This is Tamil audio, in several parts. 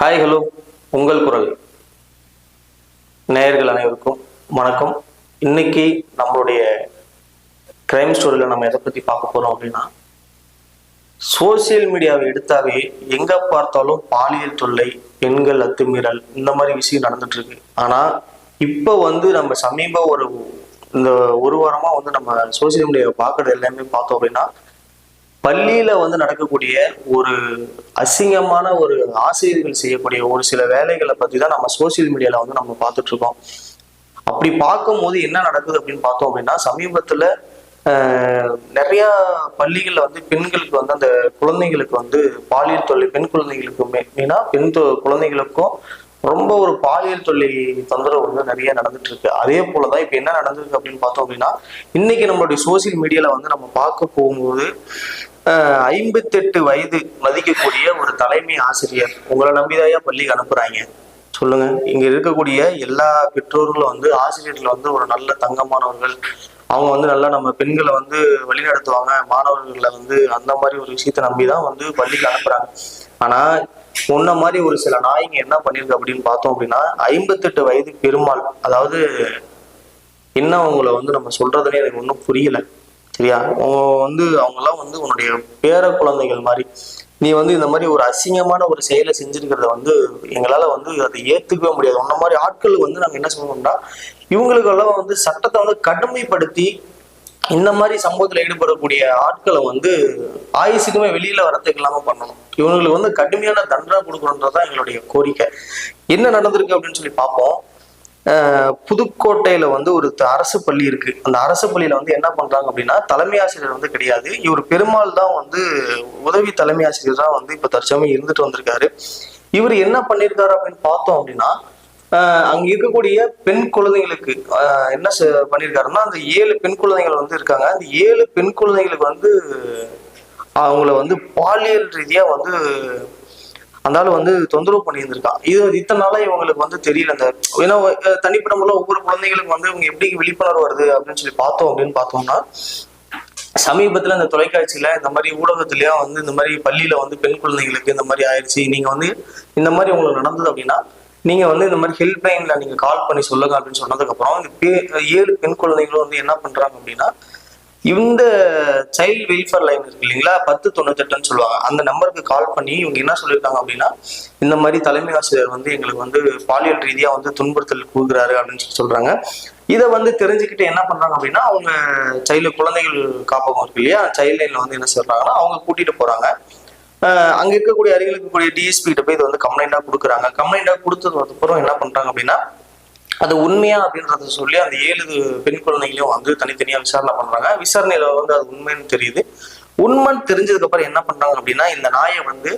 ஹாய் ஹலோ உங்கள் குரல். நேயர்கள் அனைவருக்கும் வணக்கம். இன்னைக்கு நம்மளுடைய கிரைம் ஸ்டோரியில் நம்ம எதை பற்றி பார்க்க போகிறோம் அப்படின்னா சோசியல் மீடியாவை எடுத்தாவே எங்கே பார்த்தாலும் பாலியல் தொல்லை பெண்கள் அத்துமீறல் இந்த மாதிரி விஷயம் நடந்துட்டு இருக்கு ஆனால் இப்போ வந்து நம்ம சமீப ஒரு இந்த ஒரு வாரமாக வந்து நம்ம சோசியல் மீடியாவை பார்க்கறது எல்லாமே பார்த்தோம் அப்படின்னா பள்ளியில வந்து நடக்கக்கூடிய ஒரு அசிங்கமான ஒரு ஆசிரியர்கள் செய்யக்கூடிய ஒரு சில வேலைகளை பத்தி தான் நம்ம சோசியல் மீடியால வந்து நம்ம பார்த்துட்டு இருக்கோம் அப்படி பார்க்கும்போது என்ன நடக்குது அப்படின்னு பார்த்தோம் அப்படின்னா சமீபத்துல ஆஹ், நிறைய பள்ளிகள்ல வந்து பெண்களுக்கு வந்து அந்த குழந்தைகளுக்கு வந்து பாலியல் தொல்லை பெண் குழந்தைகளுக்குமே ஏன்னா பெண் தொ- குழந்தைகளுக்கும் ரொம்ப ஒரு பாலியல் தொல்லை தொந்தரவு வந்து நிறைய நடந்துட்டு இருக்கு அதே போலதான் இப்ப என்ன நடந்திருக்கு அப்படின்னு பார்த்தோம் அப்படின்னா இன்னைக்கு நம்மளுடைய சோசியல் மீடியால வந்து நம்ம பார்க்க போகும்போது ஐம்பத்தெட்டு வயது மதிக்கக்கூடிய ஒரு தலைமை ஆசிரியர் உங்களை நம்பிதாயா பள்ளிக்கு அனுப்புறாங்க சொல்லுங்க. இங்க இருக்கக்கூடிய எல்லா பெற்றோர்களும் வந்து ஆசிரியர்கள் வந்து ஒரு நல்ல தங்கமானவர்கள். அவங்க வந்து நல்லா நம்ம பெண்களை வந்து வழிநடத்துவாங்க. மாணவர்களை வந்து அந்த மாதிரி ஒரு விஷயத்த நம்பி தான் வந்து பள்ளிக்கு அனுப்புறாங்க. ஆனா முன்ன மாதிரி ஒரு சில நாய்ங்க என்ன பண்ணிருக்கு அப்படின்னு பார்த்தோம் அப்படின்னா ஐம்பத்தெட்டு வயது பெருமாள் அதாவது என்ன அவங்கள வந்து நம்ம சொல்றதுனே எனக்கு ஒன்றும் புரியல. சரியா? வந்து அவங்கெல்லாம் வந்து உன்னுடைய பேர குழந்தைகள் மாதிரி. நீ வந்து இந்த மாதிரி ஒரு அசிங்கமான ஒரு செயலை செஞ்சிருக்கிறத வந்து எங்களால வந்து அதை ஏத்துக்கவே முடியாது. உன்ன மாதிரி ஆட்களுக்கு வந்து நாங்கள் என்ன சொல்லணும்னா இவங்களுக்கெல்லாம் வந்து சட்டத்தை வந்து கடுமைப்படுத்தி இந்த மாதிரி சம்பவத்துல ஈடுபடக்கூடிய ஆட்களை வந்து ஆயுசுக்குமே வெளியில வரத்துக்கு இல்லாம பண்ணணும். இவங்களுக்கு வந்து கடுமையான தண்டனை கொடுக்கணுன்றதுதான் எங்களுடைய கோரிக்கை. என்ன நடந்திருக்கு அப்படின்னு சொல்லி பார்ப்போம். புதுக்கோட்டையில வந்து ஒரு த- அரசு பள்ளி இருக்கு. அந்த அரசு பள்ளியில வந்து என்ன பண்றாங்க அப்படின்னா தலைமை ஆசிரியர் வந்து கிடையாது. இவர் பெருமாள் தான் வந்து உதவி தலைமை ஆசிரியர் தான் வந்து இப்ப தற்சமயம் இருந்துட்டு வந்திருக்காரு. இவர் என்ன பண்ணியிருக்காரு அப்படின்னு பார்த்தோம் அப்படின்னா அங்க இருக்கக்கூடிய பெண் குழந்தைங்களுக்கு என்ன செ- பண்ணியிருக்காருன்னா அந்த ஏழு பெண் குழந்தைகள் வந்து இருக்காங்க. அந்த ஏழு பெண் குழந்தைங்களுக்கு வந்து அவங்கள வந்து பாலியல் ரீதியா வந்து அந்த ஆள் வந்து தொந்தரவு பண்ணியிருந்திருக்கான் இது இத்தனை நாளா இவங்களுக்கு வந்து தெரியல அந்த ஏன்னா தனிப்பட்ட முறையில் ஒவ்வொரு குழந்தைகளுக்கு வந்து இவங்க எப்படி விழிப்புணர்வு வருது அப்படின்னு சொல்லி பார்த்தோம் அப்படின்னு பார்த்தோம்னா சமீபத்துல இந்த தொலைக்காட்சியில இந்த மாதிரி ஊடகத்திலயும் வந்து இந்த மாதிரி பள்ளியில வந்து பெண் குழந்தைகளுக்கு இந்த மாதிரி ஆயிடுச்சு நீங்க வந்து இந்த மாதிரி உங்களுக்கு நடந்தது அப்படின்னா நீங்க வந்து இந்த மாதிரி ஹெல்ப் லைன்ல நீங்க கால் பண்ணி சொல்லுங்க அப்படின்னு சொன்னதுக்கு அப்புறம் ஏழு பெண் குழந்தைகளும் வந்து என்ன பண்றாங்க அப்படின்னா இந்த சைல்டு வெல்ஃபேர் லைன் இருக்கு இல்லைங்களா? பத்து தொண்ணூத்தெட்டுன்னு சொல்லுவாங்க. அந்த நம்பருக்கு கால் பண்ணி இவங்க என்ன சொல்லியிருக்காங்க அப்படின்னா இந்த மாதிரி தலைமை ஆசிரியர் வந்து எங்களுக்கு வந்து பாலியல் ரீதியாக வந்து துன்புறுத்தல் கொடுக்குறாரு அப்படின்னு சொல்லி சொல்றாங்க. இதை வந்து தெரிஞ்சுக்கிட்டு என்ன பண்றாங்க அப்படின்னா அவங்க சைல்டு குழந்தைகள் காப்பகம் இருக்கு இல்லையா? சைல்ட் லைன்ல வந்து என்ன சொல்றாங்கன்னா அவங்க கூட்டிட்டு போறாங்க. அங்கே அங்க இருக்கக்கூடிய அருகில் இருக்கக்கூடிய டிஎஸ்பி கிட்ட போய் இதை வந்து கம்ப்ளைண்டா கொடுக்குறாங்க. கம்ப்ளைண்டா கொடுத்ததுக்கு அப்புறம் என்ன பண்றாங்க அப்படின்னா அது உண்மையா அப்படின்றத சொல்லி அந்த ஏழு பெண் குழந்தைகளையும் வந்து தனித்தனியா விசாரணை பண்றாங்க. விசாரணையில வந்து அது உண்மைன்னு தெரியுது. உண்மைன்னு தெரிஞ்சதுக்கு அப்புறம் என்ன பண்றாங்க அப்படின்னா இந்த நாயை வந்து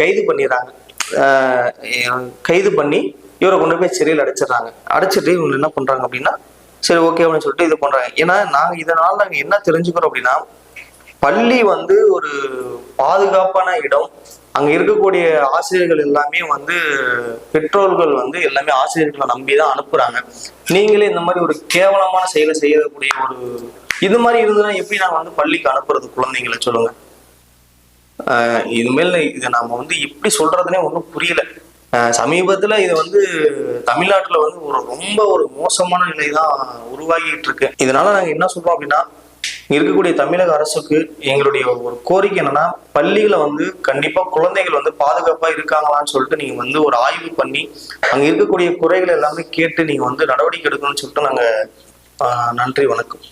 கைது பண்ணிடுறாங்க. கைது பண்ணி இவரை கொண்டு போய் சிறையில் அடைச்சிடுறாங்க. அடைச்சிட்டு இவங்க என்ன பண்றாங்க அப்படின்னா சரி ஓகே அப்படின்னு சொல்லிட்டு இது பண்றாங்க. ஏன்னா நாங்க இதனால நாங்க என்ன தெரிஞ்சுக்கிறோம் அப்படின்னா பள்ளி வந்து ஒரு பாதுகாப்பான இடம். அங்க இருக்கக்கூடிய ஆசிரியர்கள் எல்லாமே வந்து பெற்றோர்கள் வந்து எல்லாமே ஆசிரியர்களை நம்பி தான் அனுப்புறாங்க. நீங்களே இந்த மாதிரி ஒரு கேவலமான செயலை செய்யக்கூடிய ஒரு இது மாதிரி இருந்ததுன்னா எப்படி நாங்க வந்து பள்ளிக்கு அனுப்புறது? குழந்தைங்களை சொல்லுங்க. ஆஹ் இனிமேல் இதை நாம வந்து எப்படி சொல்றதுனே ஒன்றும் புரியல. ஆஹ் சமீபத்துல இது வந்து தமிழ்நாட்டுல வந்து ஒரு ரொம்ப ஒரு மோசமான நிலை தான் உருவாகிட்டு இருக்கு. இதனால நாங்க என்ன சொல்றோம் அப்படின்னா இருக்கக்கூடிய தமிழக அரசுக்கு எங்களுடைய ஒரு கோரிக்கை என்னன்னா பள்ளிகளை வந்து கண்டிப்பா குழந்தைகள் வந்து பாதுகாப்பா இருக்காங்களான்னு சொல்லிட்டு நீங்க வந்து ஒரு ஆய்வு பண்ணி அங்க இருக்கக்கூடிய குறைகள் எல்லாமே கேட்டு நீங்க வந்து நடவடிக்கை எடுக்கணும்னு சொல்லிட்டு நாங்க ஆஹ் நன்றி வணக்கம்.